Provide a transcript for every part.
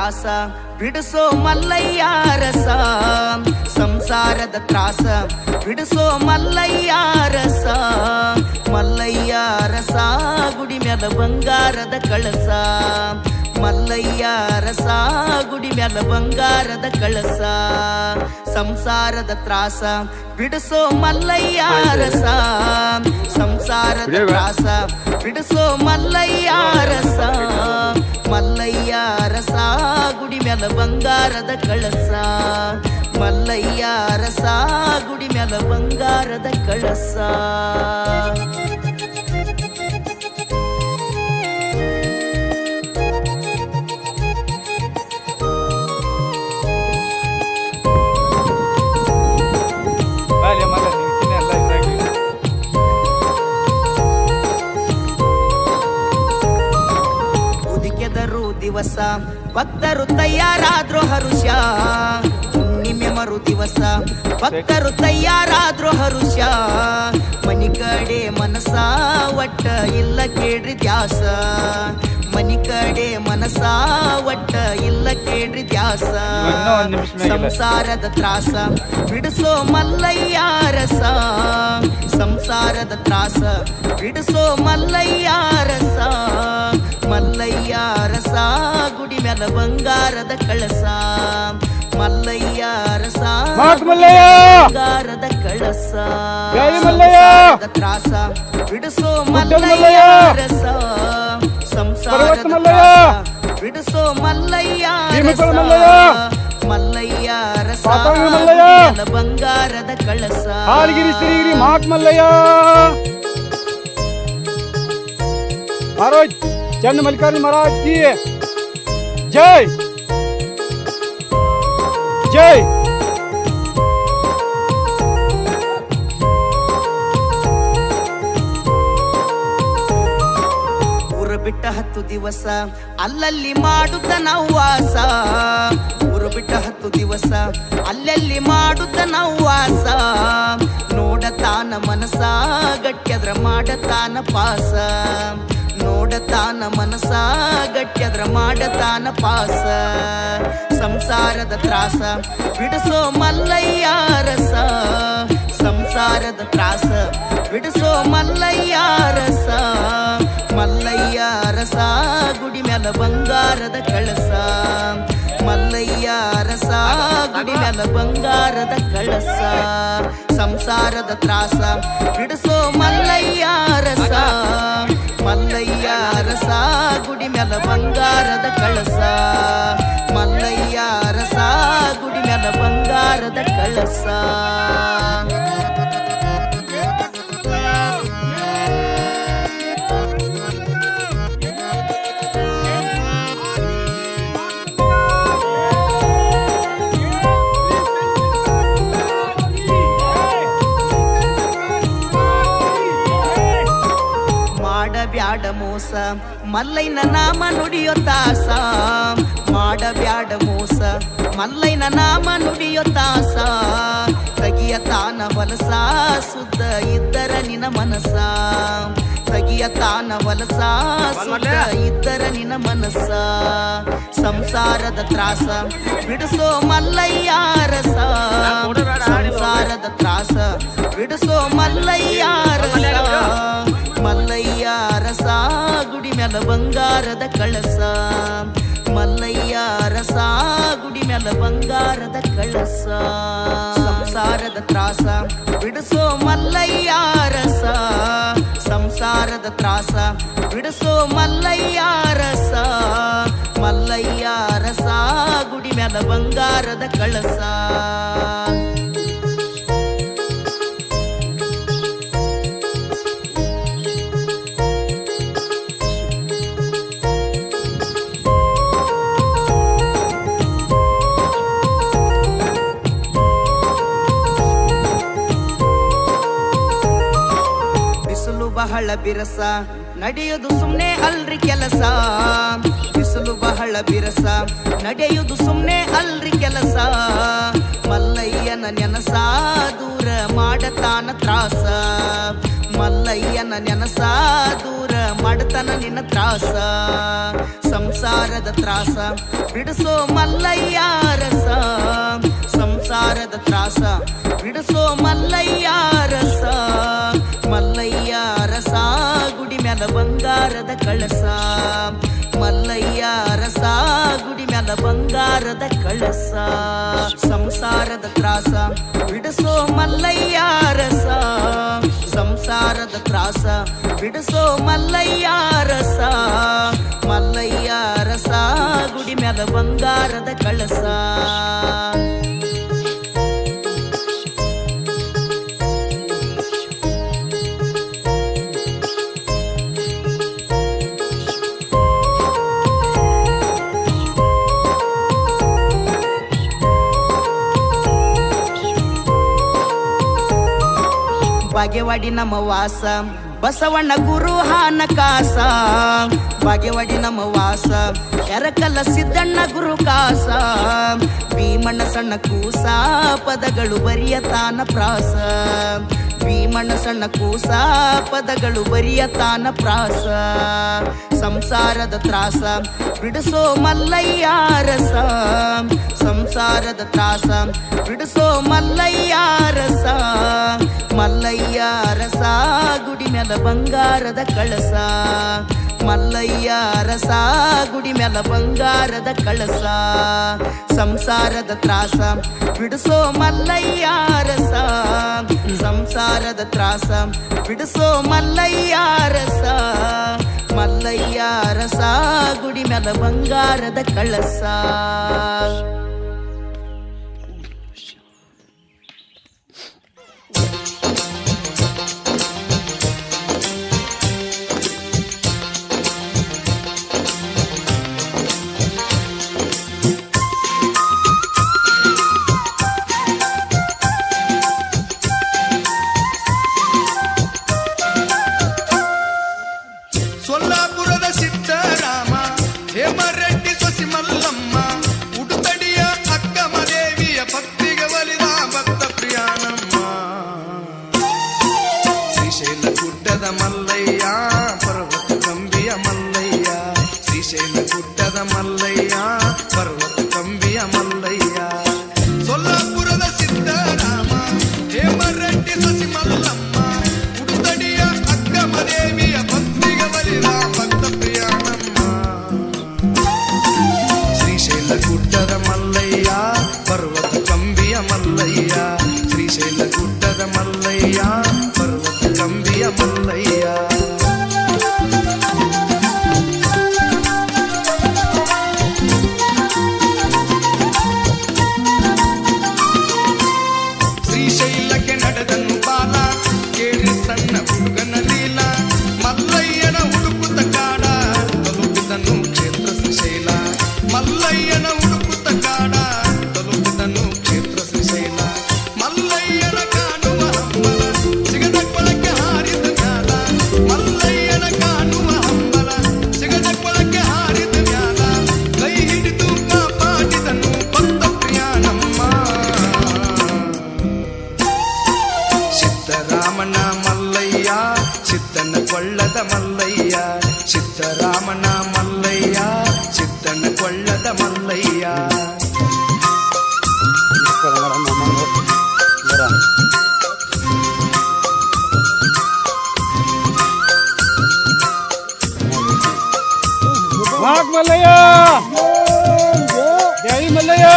ಸಂಸಾರದ ತ್ರಾಸ ಬಿಡಿಸೋ ಮಲ್ಲಯ್ಯ ರಸ ಸಂಸಾರದ ತ್ರಾಸ ಬಿಡಿಸೋ ಮಲ್ಲಯ್ಯ ರಸ ಮಲ್ಲಯ್ಯ ರಸ ಗುಡಿ ಮ್ಯಾಲ ಬಂಗಾರದ ಕಳಸ ಮಲ್ಲಯ್ಯ ರಸ ಗುಡಿ ಮ್ಯಾಲ ಬಂಗಾರದ ಕಳಸ ಸಂಸಾರದ ತ್ರಾಸ ಬಿಡಿಸೋ ಮಲ್ಲಯ್ಯ ರಸ ಸಂಸಾರದ ತ್ರಾಸ ಬಿಡಿಸೋ ಮಲ್ಲಯ್ಯ ರಸ ಮಲ್ಲಯ್ಯ ರಸ ಗುಡಿ ಮ್ಯಾಲ ಬಂಗಾರದ ಕಳಸ ಮಲ್ಲಯ್ಯ ರಸ ಗುಡಿ ಮ್ಯಾಲ ಬಂಗಾರದ ಕಳಸ ಭಕ್ತರು ತಯಾರಾದ್ರು ಹರುಷ ಮನಿ ಕಡೆ ಮನಸ ಒಟ್ಟ ಇಲ್ಲ ಕೇಳ್ರಿ ದ್ಯಾಸ ಮನಿ ಕಡೆ ಮನಸ ಒಟ್ಟ ಇಲ್ಲ ಕೇಳ್ರಿ ದ್ಯಾಸ. ಸಂಸಾರದ ತ್ರಾಸ. ಬಿಡಿಸೋ ಮಲ್ಲಯ್ಯ ರಸ ಸಂಸಾರದ ತ್ರಾಸ. ಬಿಡಿಸೋ ಮಲ್ಲಯ್ಯ ರಸ ಮಲ್ಲಯ್ಯ ರಸ ಗುಡಿ ಮ್ಯಾಲ ಬಂಗಾರದ ಕಳಸ. ಮಲ್ಲಯ್ಯ ರಸ ಮಾತ್ ಮಲ್ಲಯ್ಯ! ಬಂಗಾರದ ಕಳಸ ಜೈ ಮಲ್ಲಯ್ಯ! ಸಂಸಾರದ ತ್ರಾಸ ಬಿಡಿಸೋ ಮಲ್ಲಯ್ಯ ಮಲ್ಲಯ್ಯ! ರಸ ಪರ್ವತ ಸಂಸಾರದ ಮಲ್ಲಯ್ಯ! ತ್ರಾಸ ಬಿಡಿಸೋ ಮಲ್ಲಯ್ಯ ಭೀಮಕರ ರಸ ಮಲ್ಲಯ್ಯ! ಮಲ್ಲಯ್ಯ ರಸ ಪಾತಾಳ ಮಲ್ಲಯ್ಯ! ಗುಡಿಯಲ ಬಂಗಾರದ ಕಳಸ ಹಾಲಗಿರಿ ಸಿರಿಗಿರಿ ಮಾತ್ ಮಲ್ಲಯ್ಯ महाराज चंद मल्लिकार्जुन महाराज की जय जय ಊರು ಬಿಟ್ಟ ಹತ್ತು ದಿವಸ, ಅಲ್ಲಲ್ಲಿ ಮಾಡುತ್ತ ನಾವು ವಾಸ. ಊರು ಬಿಟ್ಟ ಹತ್ತು ದಿವಸ, ಅಲ್ಲಲ್ಲಿ ಮಾಡುತ್ತ ನಾವು ವಾಸ. ನೋಡತಾನ ಮನಸ ಗಟ್ಯದ್ರ ಮಾಡತಾನ ಪಾಸ. ನೋಡತಾನ ಮನಸ ಗಟ್ಟಿಯದ್ರ ಮಾಡತಾನ ಪಾಸ. ಸಂಸಾರದ ತ್ರಾಸ, ಬಿಡಿಸೋ ಮಲ್ಲಯ್ಯ ರಸ. ಸಂಸಾರದ ತ್ರಾಸ, ಬಿಡಿಸೋ ಮಲ್ಲಯ್ಯ ರಸ. ಮಲ್ಲಯ್ಯ ರಸ, ಗುಡಿ ಮ್ಯಾಲ ಬಂಗಾರದ ಕಳಸ. ಮಲ್ಲಯ್ಯ ರಸ, ಗುಡಿ ಮ್ಯಾಲ ಬಂಗಾರದ ಕಳಸ. ಸಂಸಾರದ ತ್ರಾಸ, ಬಿಡಿಸೋ ಮಲ್ಲಯ್ಯ ಮ್ಯಾಲ ಬಂಗಾರದ ಕಳಸ. ಮಲ್ಲಯ್ಯ ರಸ ಗುಡಿ ಮ್ಯಾಲ ಬಂಗಾರದ ಕಳಸ. ಮಲ್ಲೈನ ನಾಮ ನುಡಿಯೋ ತಾಸ ಮಾಡಬ್ಯಾಡ ಮೋಸ ಮಲ್ಲೈನ ನಾಮ ನುಡಿಯೋ ತಾಸ ತಗಿಯ ತಾನ ವಲಸ ಸುದ್ದ ಇದ್ದರ ನಿನ ಮನಸ ತಗಿಯ ತಾನ ವಲಸ ಸುದ್ದ ಇದ್ದರ ನಿನ ಮನಸ ಸಂಸಾರದ ತ್ರಾಸ ಬಿಡಿಸೋ ಮಲ್ಲಯ್ಯ ರಸ ಸಂಸಾರದ ತ್ರಾಸ ಬಿಡಿಸೋ ಮಲ್ಲಯ್ಯ ಬಂಗಾರದ ಕಳಸ. ಮಲ್ಲಯ್ಯ ರಸ, ಗುಡಿ ಮ್ಯಾಲ ಬಂಗಾರದ ಕಳಸ. ಸಂಸಾರದ ತ್ರಾಸ, ಬಿಡಿಸೋ ಮಲ್ಲಯ್ಯ ರಸ. ಸಂಸಾರದ ತ್ರಾಸ, ಬಿಡಿಸೋ ಮಲ್ಲಯ್ಯ ರಸ. ಮಲ್ಲಯ್ಯ ರಸ, ಗುಡಿ ಮ್ಯಾಲ ಬಂಗಾರದ ಕಳಸ. ಬಹಳ ಬಿರಸ. ನಡೆಯುವುದು ಸುಮ್ನೆ ಅಲ್ರಿ ಕೆಲಸ. ಬಿಸಿಲು ಬಹಳ ಬಿರಸ. ನಡೆಯುವುದು ಸುಮ್ನೆ ಅಲ್ರಿ ಕೆಲಸ. ಮಲ್ಲಯ್ಯನ ನೆನಸ ದೂರ ಮಾಡತಾನ ತ್ರಾಸ. ಮಲ್ಲಯ್ಯನ ನೆನಸ ದೂರ ಮಾಡತನ ನಿನ್ನ ತ್ರಾಸ. ಸಂಸಾರದ ತ್ರಾಸ. ಬಿಡಿಸೋ ಮಲ್ಲಯ್ಯ ರಸ. ಸಂಸಾರದ ತ್ರಾಸ. ಬಿಡಿಸೋ ಮಲ್ಲಯ್ಯ ಮ್ಯಾಲ ಬಂಗಾರದ ಕಳಸ ಮಲ್ಲಯ್ಯ ರಸ ಗುಡಿ ಮ್ಯಾಲ ಬಂಗಾರದ ಕಳಸ ಸಂಸಾರದ ತ್ರಾಸ ಬಿಡಿಸೋ ಮಲ್ಲಯ್ಯ ರಸ ಸಂಸಾರದ ತ್ರಾಸ ಬಿಡಿಸೋ ಮಲ್ಲಯ್ಯ ರಸ ಮಲ್ಲಯ್ಯ ರಸ ಗುಡಿ ಮ್ಯಾಲ ಬಂಗಾರದ ಕಳಸ ಬಾಗೇವಾಡಿ ನಮ್ಮ ವಾಸ. ಬಸವಣ್ಣ ಗುರು ಹಾನ ಕಾಸ. ಬಾಗೇವಾಡಿ ನಮ್ಮ ವಾಸ. ಎರಕಲ್ಲ ಸಿದ್ದಣ್ಣ ಗುರು ಕಾಸ. ಭೀಮಣ್ಣ ಸಣ್ಣ ಕೂಸ. ಪದಗಳು ಬರಿಯ ತಾನ ಪ್ರಾಸ. ಭೀಮಣ್ಣ ಸಣ್ಣ ಕೂಸ. ಪದಗಳು ಬರಿಯ ತಾನ ಪ್ರಾಸ. ಸಂಸಾರದ ತ್ರಾಸ. ಬಿಡಿಸೋ ಮಲ್ಲಯ್ಯ ರಸ ಸಂಸಾರದ ತ್ರಾಸ ಬಿಡಿಸೋ ಮಲ್ಲಯ್ಯ ರಸ ಮಲ್ಲಯ್ಯ ರಸ ಗುಡಿ ಮ್ಯಾಲ ಬಂಗಾರದ ಕಳಸ ಮಲ್ಲಯ್ಯ ರಸ ಗುಡಿ ಮ್ಯಾಲ ಬಂಗಾರದ ಕಳಸ ಸಂಸಾರದ ತ್ರಾಸ ಬಿಡಿಸೋ ಮಲ್ಲಯ್ಯ ರಸ ಸಂಸಾರದ ತ್ರಾಸ ಬಿಡಿಸೋ ಮಲ್ಲಯ್ಯ ರಸ ಮಲ್ಲಯ್ಯ ರಸ ಗುಡಿ ಮ್ಯಾಲ ಬಂಗಾರದ ಕಳಸ மல்லை Allah'a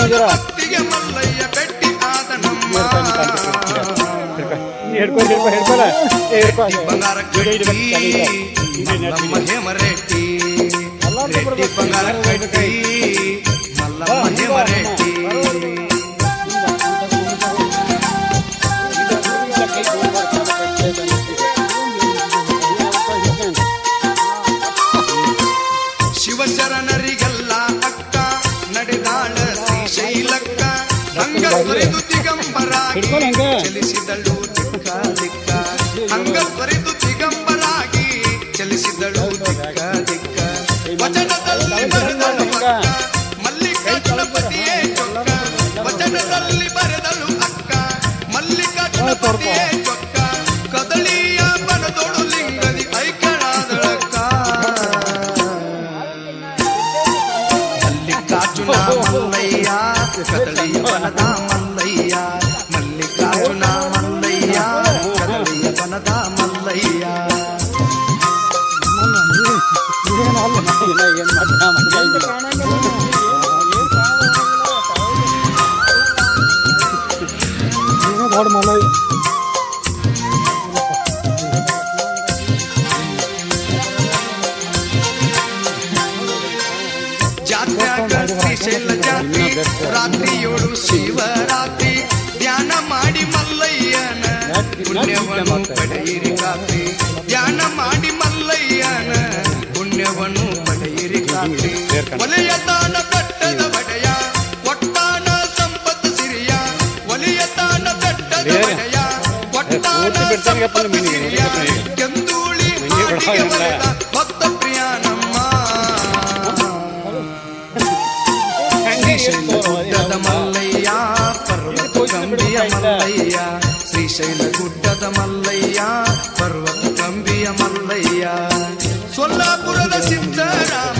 పత్తిగే మల్లయ్య పెట్టి ఆదనమ్మ బంగారం కట్టి మల్లమ్మ హేమరెడ్డి మల్లమ్మ హేమరెడ్డి ತೊರೆದು ದಿಗಂಬರಾಗಿ ಹಿಡ್ಕೊಳ್ ಹಂಗ. ಚಲಿಸಿದಳು ದಿಕ್ಕ ದಿಕ್ಕ ಹಂಗ ತೊರೆದು ದೊಡ್ಡ ಮಲ ಜಾತ್ರ್ಯಾಗ ಶ್ರೀಶೈಲ ಜಾತ್ರಿ ರಾತ್ರಿಯೋಳು ಶಿವರಾತ್ರಿ ಧ್ಯಾನ ಮಾಡಿ ಮಲ್ಲಯ್ಯನ ಪುಣ್ಯವನ್ನು ಪಡೆಯಿರಿ ಕಾತ್ರಿ நேர்காணல் పూర్తి పెడతాను చెప్పండి మీ మల్లయ్యా పర్వత కంబియ మల్లయ్య శ్రీశైల గుడ్డద మల్లయ్య పర్వత కంబియ మల్లయ్య సొల్లాపుರದ సిద్ధరామ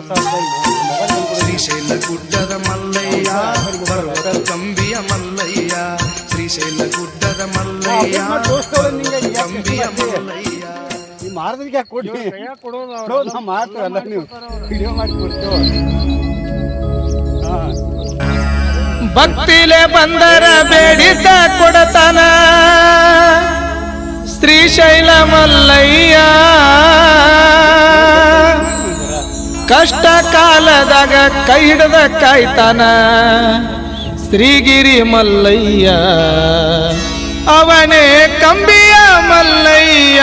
ಭಕ್ತ ಪ್ರಿಯ ನಮ್ಮ ಶ್ರೀಶೈಲ ಗುಡ್ಡದ ಮಲ್ಲಯ್ಯ ಪರ್ವತ ಕಂಬಿಯ ಮಲ್ಲಯ್ಯ ಶ್ರೀಶೈಲ ಗುಡ್ಡದ ಮಲ್ಲಯ್ಯ ಪರ್ವತ ಕಂಬಿಯ ಮಲ್ಲಯ್ಯ ಸೊಲ್ಲಾಪುರದ ಸಿದ್ದರಾಮ ಹೇಮರೆಡ್ಡಿ ಸೊಸಿ ಮಲ್ಲಮ್ಮ ಉಡುತಡಿಯ ಅಕ್ಕಮ ದೇವಿಯ ಭಕ್ತಿಗೆ ಒಲಿದ ಭಕ್ತ ಪ್ರಿಯಮ್ಮ ಶ್ರೀಶೈಲ ಗುಡ್ಡದ ಮಲ್ಲಯ್ಯ ಪರ್ವತ ಕಂಬಿಯ ಮಲ್ಲಯ್ಯ ಶ್ರೀಶೈಲ ಗುಡ್ಡದ ಮಲ್ಲಯ್ಯ ಪರ್ವತ ಕಂಬಿಯ ಮಲ್ಲಯ್ಯ ಸೊಲ್ಲಾಪುರದ ಸಿದ್ದರಾಮ ಹೇಮರೆಡ್ಡಿ ಸೊಸಿ ಮಲ್ಲಮ್ಮ ಉಡುತಡಿಯ ಅಕ್ಕಮ ದೇವಿಯ ಭಕ್ತಿಗೆ ಬಲಿದ ಭಕ್ತ ಪ್ರಿಯಮ್ಮ ಶ್ರೀಶೈಲ ಗುಡ್ಡದ ಮಲ್ಲಯ್ಯ ಪರ್ವತ ಕಂಬಿಯ ಮಲ್ಲಯ್ಯ ಶ್ರೀಶೈಲ ಗುಡ್ಡದ ಮಲ್ಲಯ್ಯ ಪರ್ವತ ಕಂಬಿಯ ಮಲ್ಲಯ್ಯ ನೀವು ಮಾರದಕ್ಕೆ ಯಾಕೆ ಕೊಡಿ ಕೊಡೋದು ನಾವು ಮಾಡ್ತೀವಲ್ಲ ನೀವು ವಿಡಿಯೋ ಮಾಡಿ ಕೊಡ್ತೇವೆ ಹಾಂ ಭಕ್ತಿಲೆ ಬಂದರ ಬೇಡಿದ್ದ ಕೊಡತನ ಶ್ರೀಶೈಲ ಮಲ್ಲಯ್ಯ ಕಷ್ಟ ಕಾಲದಾಗ ಕೈ ಹಿಡದ ಕಾಯ್ತಾನ ಶ್ರೀಗಿರಿ ಮಲ್ಲಯ್ಯ ಅವನೇ ಕಂಬಿಯ ಮಲ್ಲಯ್ಯ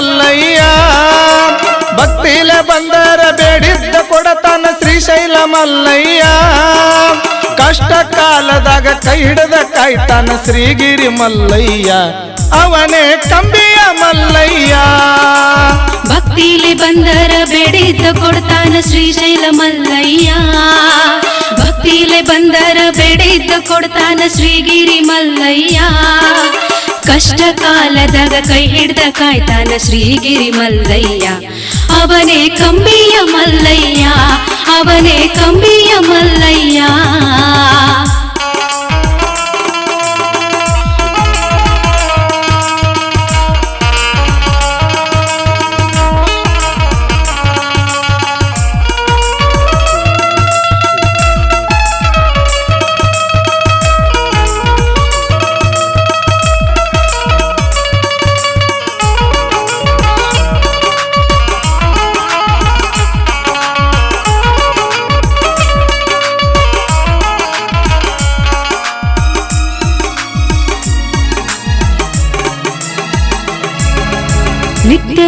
ಮಲ್ಲಯ್ಯ ಭಕ್ತಿಲ ಬಂದರ ಬೇಡಿದ್ದ ಕೊಡತನ ಶ್ರೀಶೈಲ ಮಲ್ಲಯ್ಯ. ಕಷ್ಟ ಕಾಲದಾಗ ಕೈ ಹಿಡದ ಕಾಯ್ತಾನ ಶ್ರೀಗಿರಿ ಮಲ್ಲಯ್ಯ. ಅವನೇ ಕಂಬಿಯ ಮಲ್ಲಯ್ಯ. ಭಕ್ತಿಲಿ ಬಂದರ ಬೇಡಿದ್ದ ಕೊಡ್ತಾನ ಶ್ರೀಶೈಲ ಮಲ್ಲಯ್ಯ. ಭಕ್ತಿಲೆ ಬಂದರ ಬೇಡಿದ್ದ ಕೊಡ್ತಾನ ಶ್ರೀಗಿರಿ ಮಲ್ಲಯ್ಯ ಕಷ್ಟ ಕಾಲದಾಗ ಕೈ ಹಿಡ್ದ ಕಾಯ್ತಾನ ಶ್ರೀಗಿರಿ ಮಲ್ಲಯ್ಯ ಅವನೇ ಕಂಬಿಯ ಮಲ್ಲಯ್ಯ ಅವನೇ ಕಂಬಿಯ ಮಲ್ಲಯ್ಯ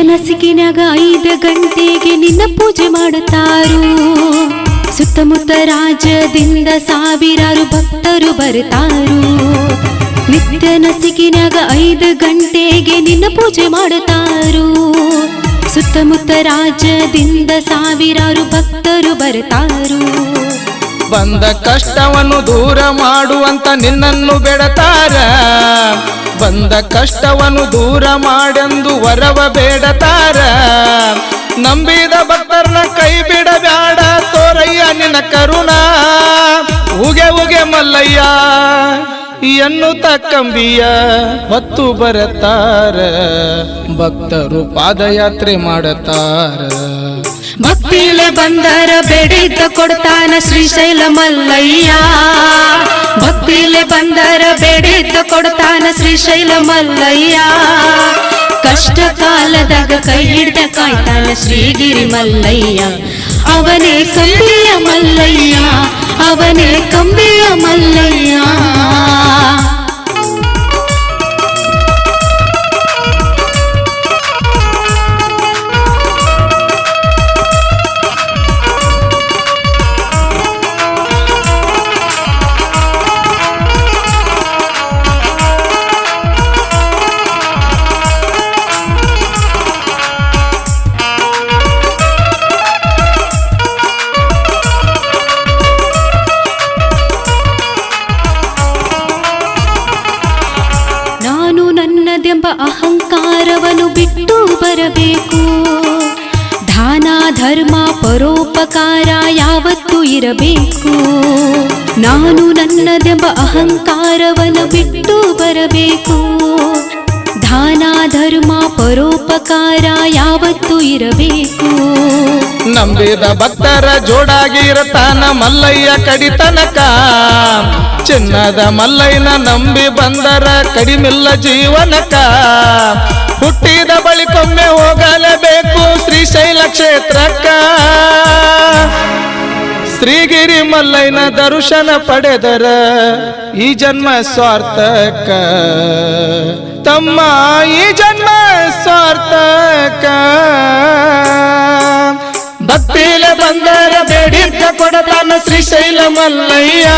ನಸಿಕಿನಾಗ ಐದು ಗಂಟೆಗೆ ನಿನ್ನ ಪೂಜೆ ಮಾಡುತ್ತಾರು. ಸುತ್ತಮುತ್ತ ರಾಜ್ಯದಿಂದ ಸಾವಿರಾರು ಭಕ್ತರು ಬರುತ್ತಾರು. ನಿತ್ಯ ನಸಿಕಿನಾಗ ಐದು ಗಂಟೆಗೆ ನಿನ್ನ ಪೂಜೆ ಮಾಡುತ್ತಾರು. ಸುತ್ತಮುತ್ತ ರಾಜ್ಯದಿಂದ ಸಾವಿರಾರು ಭಕ್ತರು ಬರುತ್ತಾರು. ಬಂದ ಕಷ್ಟವನ್ನು ದೂರ ಮಾಡುವಂತ ನಿನ್ನನ್ನು ಬೆಡತಾರ. ಬಂದ ಕಷ್ಟವನ್ನು ದೂರ ಮಾಡೆಂದು ವರವ ಬೇಡತಾರ ನಂಬಿದ ಭಕ್ತರನ್ನ ಕೈ ಬಿಡಬ್ಯಾಡ ತೋರಯ್ಯ ನಿನ್ನ ಕರುಣ. ಉಗೆ ಉಗೆ ಮಲ್ಲಯ್ಯ, ಎನ್ನುತ್ತ ತಕ್ಕಂಬಿಯ ಹೊತ್ತು ಬರತಾರ. ಭಕ್ತರು ಪಾದಯಾತ್ರೆ ಮಾಡತಾರ. ಭಕ್ತಿಲೆ ಬಂದರ ಬೇಡಿದ್ದ ಕೊಡ್ತಾನ ಶ್ರೀಶೈಲ ಮಲ್ಲಯ್ಯ ಭಕ್ತಿಲೆ ಬಂದರ ಬೇಡಿದ್ದ ಕೊಡ್ತಾನ ಶ್ರೀಶೈಲ ಮಲ್ಲಯ್ಯ ಕಷ್ಟ ಕಾಲದಾಗ ಕೈ ಹಿಡ್ದ ಕಾಯ್ತಾನ ಶ್ರೀಗಿರಿ ಮಲ್ಲಯ್ಯ ಅವನೇ ಕಂಬಿಯ ಮಲ್ಲಯ್ಯ ಅವನೇ ಕಂಬಿಯ ಮಲ್ಲಯ್ಯ ಪರೋಪಕಾರ ಯಾವತ್ತು ಇರಬೇಕು. ನಾನು ನನ್ನದೆಂಬ ಅಹಂಕಾರವನ್ನು ಬಿಟ್ಟು ಬರಬೇಕು. ದಾನ, ಧರ್ಮ, ಪರೋಪಕಾರ ಯಾವತ್ತು ಇರಬೇಕು. ನಂಬಿದ ಭಕ್ತರ ಜೋಡಾಗಿ ಇರತಾನ ಮಲ್ಲಯ್ಯ ಕಡಿತನಕ ಚಿನ್ನದ ಮಲ್ಲಯ್ಯನ ನಂಬಿ ಬಂದರ ಕಡಿಮಿಲ್ಲ ಜೀವನಕ. ಹುಟ್ಟಿದ ಬಳಿಕೊಮ್ಮೆ ಹೋಗಲೇಬೇಕು ಶ್ರೀಶೈಲ ಕ್ಷೇತ್ರಕ್ಕ. ಶ್ರೀಗಿರಿ ಮಲ್ಲೈನ ದರ್ಶನ ಪಡೆದರ ಈ ಜನ್ಮ ಸ್ವಾರ್ಥಕ ತಮ್ಮ ಈ ಜನ್ಮ ಸ್ವಾರ್ಥಕ ಭಕ್ತಿಲೆ ಬಂದರ ಬೇಡಿದ್ದ ಕೊಡತಾನ ಶ್ರೀಶೈಲ ಮಲ್ಲಯ್ಯ.